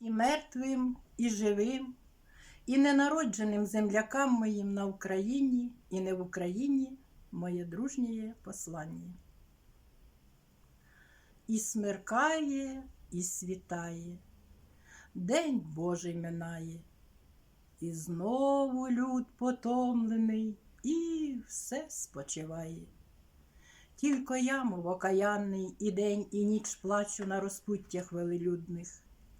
і мертвим, і живим, і ненародженим землякам моїм на Україні, і не в Україні моє дружнє послання. І смеркає, і світає, День Божий минає, і знову люд потомлений, і все спочиває. Тільки я, мов окаянний, і день, і ніч плачу на розпуттях велелюдних,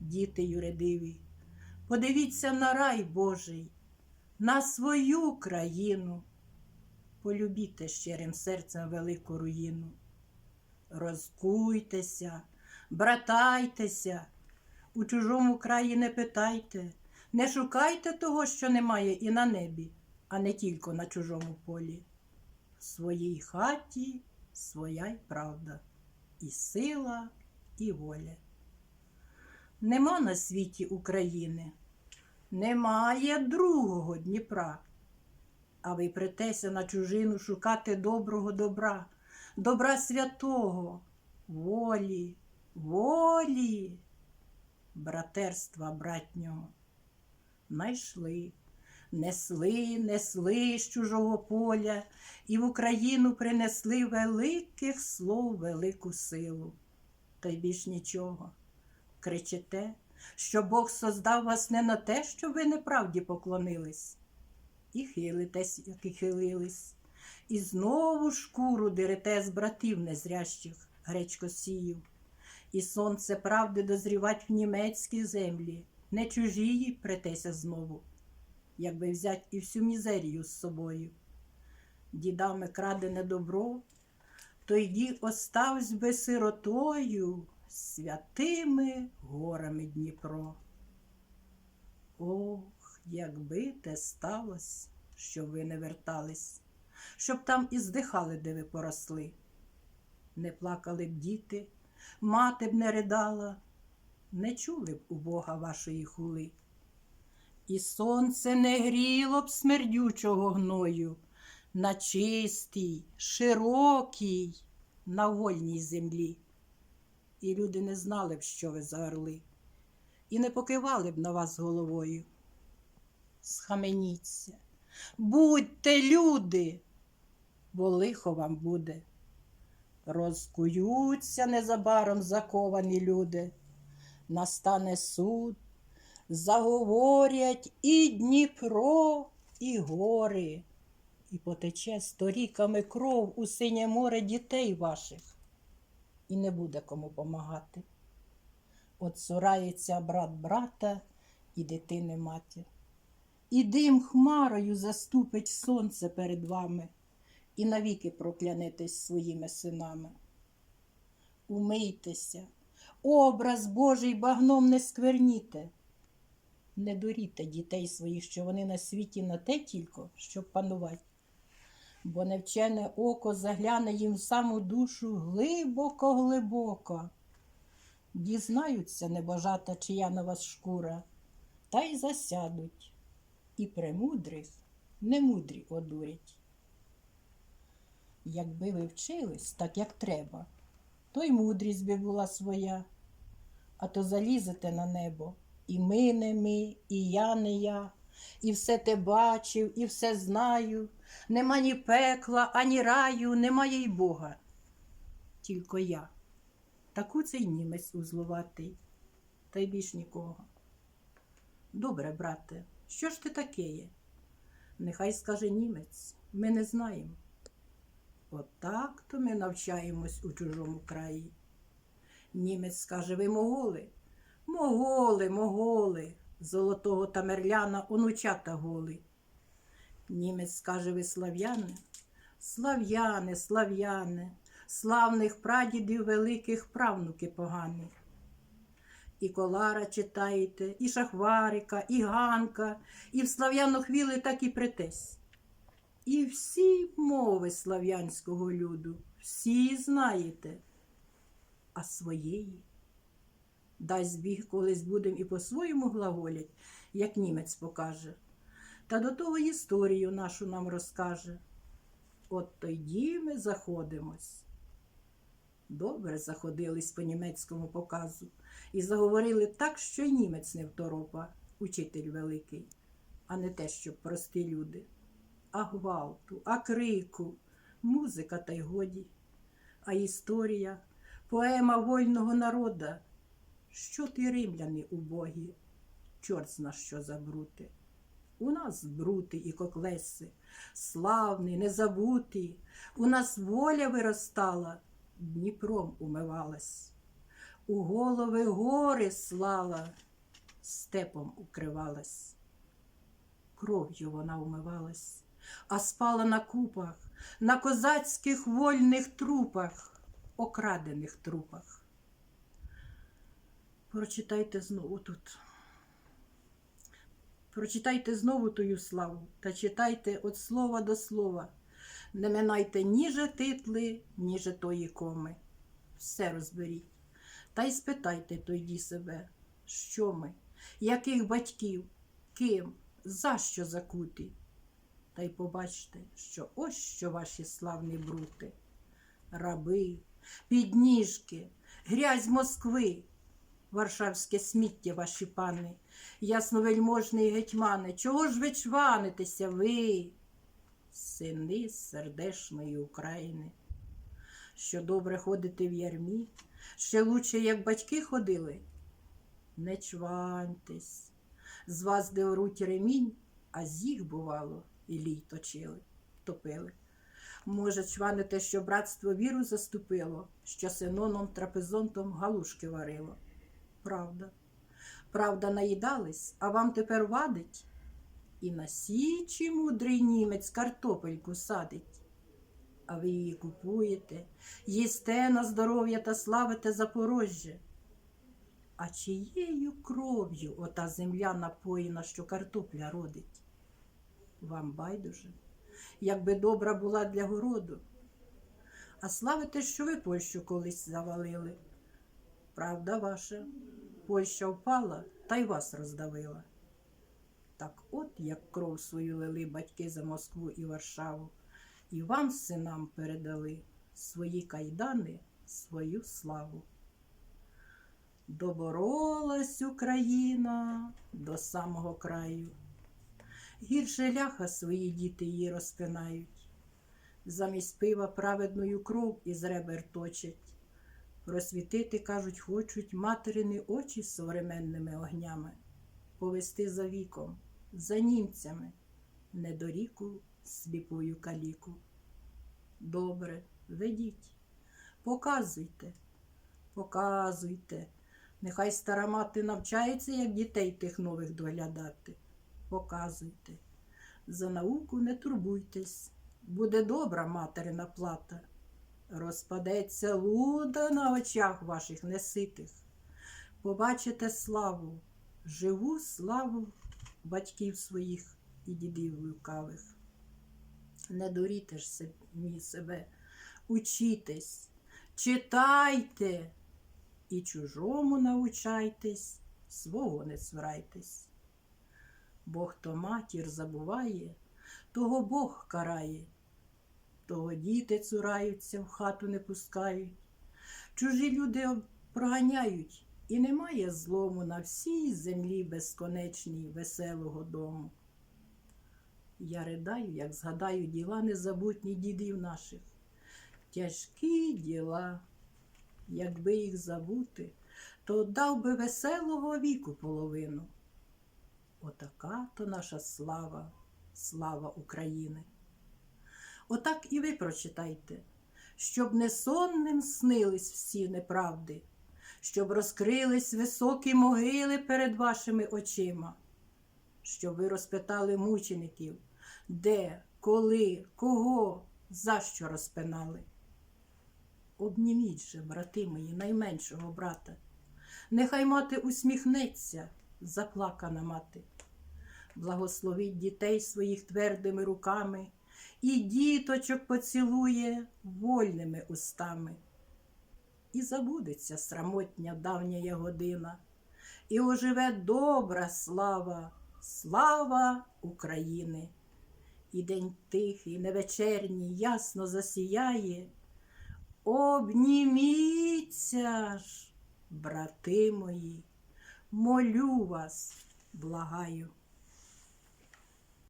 діти юридиві. Подивіться на рай Божий, на свою країну. Полюбіте щирим серцем велику руїну. Розкуйтеся, братайтеся, у чужому краї не питайте, не шукайте того, що немає і на небі, а не тільки на чужому полі. В своїй хаті своя й правда, і сила, і воля. Нема на світі України, немає другого Дніпра. А ви претеся на чужину шукати доброго добра, добра святого, волі, волі, братерства братнього. Найшли, несли, несли з чужого поля і в Україну принесли великих слов, велику силу. Та й більш нічого. Кричите, що Бог создав вас не на те, що ви неправді поклонились, і хилитесь, як і хилились, і знову шкуру дерете з братів незрящих гречкосіїв, і сонце правди дозрівать в німецькій землі, не чужії претеся знову, якби взять і всю мізерію з собою. Дідами крадене добро, то йді оставсь би сиротою святими горами Дніпро. Ох, якби те сталось, що ви не вертались, щоб там і здихали, де ви поросли. Не плакали б діти, мати б не ридала, не чули б у Бога вашої хули. І сонце не гріло б смердючого гною на чистій, широкій, на вольній землі. І люди не знали б, що ви за орли, і не покивали б на вас головою. Схаменіться, будьте люди, бо лихо вам буде. Розкуються незабаром заковані люди, настане суд, заговорять і Дніпро, і гори, і потече сторіками кров у синє море дітей ваших, і не буде кому помагати. От цурається брат брата і дитини матір. І дим хмарою заступить сонце перед вами, і навіки проклянетесь своїми синами. Умийтеся, образ Божий багном не скверніте. Не дуріте дітей своїх, що вони на світі на те тільки, щоб панувати. Бо невчене око загляне їм в саму душу глибоко-глибоко. Дізнаються небожата, чия на вас шкура, та й засядуть, і премудрих немудрі одурять. Якби ви вчились так, як треба, то й мудрість би була своя, а то залізете на небо, і ми не ми, і я не я, і все те бачив, і все знаю. Нема ні пекла, ані раю, немає й Бога. Тільки я. Таку цей німець узловатий, та й більш нікого. Добре, брате, що ж ти таке є? Нехай скаже німець, ми не знаємо. Отак то ми навчаємось у чужому краї. Німець скаже, ви моголи? Моголи, моголи, золотого тамерляна онучата голи. Німець скаже, ви слав'яни? Слав'яни, слав'яни, славних прадідів великих правнуки погані. І Колара читаєте, і Шахварика, і Ганка, і в слав'янохвіли так і притесь. І всі мови слав'янського люду, всі знаєте, а своєї. Дасть біг, колись будем і по-своєму глаголять, як німець покаже. Та до того історію нашу нам розкаже. От тоді ми заходимось. Добре заходились по німецькому показу і заговорили так, що й німець не второпа, учитель великий, а не те, що прості люди. А гвалту, а крику, музика та й годі, а історія, поема вольного народа. Що ти, римляни, убогі? Чорт зна що за брути. У нас брути і коклеси, славний, незабутий, у нас воля виростала, Дніпром умивалась, у голови гори слава, степом укривалась. Кров'ю вона умивалась, а спала на купах, на козацьких вольних трупах, окрадених трупах. Прочитайте знову тут. Прочитайте знову тую славу та читайте від слова до слова. Не минайте ні титли, ні тої коми. Все розберіть. Та й спитайте тоді себе, що ми, яких батьків, ким, за що закуті. Та й побачте, що ось що ваші славні брути. Раби, підніжки, грязь Москви, варшавське сміття ваші пани, ясновельможний гетьмани, чого ж ви чванитеся ви, сини сердешної України, що добре ходити в ярмі, ще лучше, як батьки ходили? Не чваньтесь, з вас де вруть ремінь, а з їх, бувало, і лій точили, топили. Може, чваните, що братство віру заступило, що синоном трапезонтом галушки варило. Правда. Правда, наїдались, а вам тепер вадить? І на січі мудрий німець картопельку садить. А ви її купуєте, їсте на здоров'я та славите Запорожжя. А чиєю кров'ю ота земля напоїна, що картопля родить? Вам байдуже, якби добра була для городу. А славите, що ви Польщу колись завалили. Правда ваша, Польща впала та й вас роздавила. Так от як кров свою лили батьки за Москву і Варшаву, і вам, синам, передали свої кайдани, свою славу. Доборолась Україна до самого краю. Гірше ляха свої діти її розпинають. Замість пива праведною кров із ребер точать. Просвітити, кажуть, хочуть материни очі современними огнями, повести за віком, за німцями, недоріку сліпую каліку. Добре, ведіть, показуйте, показуйте. Нехай стара мати навчається, як дітей тих нових доглядати. Показуйте. За науку не турбуйтесь, буде добра материна плата. Розпадеться луда на очах ваших неситих. Побачите славу, живу славу батьків своїх і дідів лукавих. Не дуріте ж самі себе, учітесь, читайте і чужому научайтесь, свого не цурайтесь. Бо хто матір забуває, того Бог карає. Того діти цураються, в хату не пускають. Чужі люди проганяють, і немає злому на всій землі безконечній веселого дому. Я ридаю, як згадаю діла незабутні дідів наших. Тяжкі діла, якби їх забути, то дав би веселого віку половину. Отака то наша слава, слава України. Отак і ви прочитайте, щоб не сонним снились всі неправди, щоб розкрились високі могили перед вашими очима, щоб ви розпитали мучеників, де, коли, кого, за що розпинали. Обніміть же, брати мої, найменшого брата, Нехай мати усміхнеться, заплакана мати. Благословить дітей своїх твердими руками і діточок поцілує вольними устами. І забудеться срамотня давня година, і оживе добра слава, слава України. І день тихий, невечерній, ясно засіяє. Обніміться ж, брати мої, молю вас, благаю.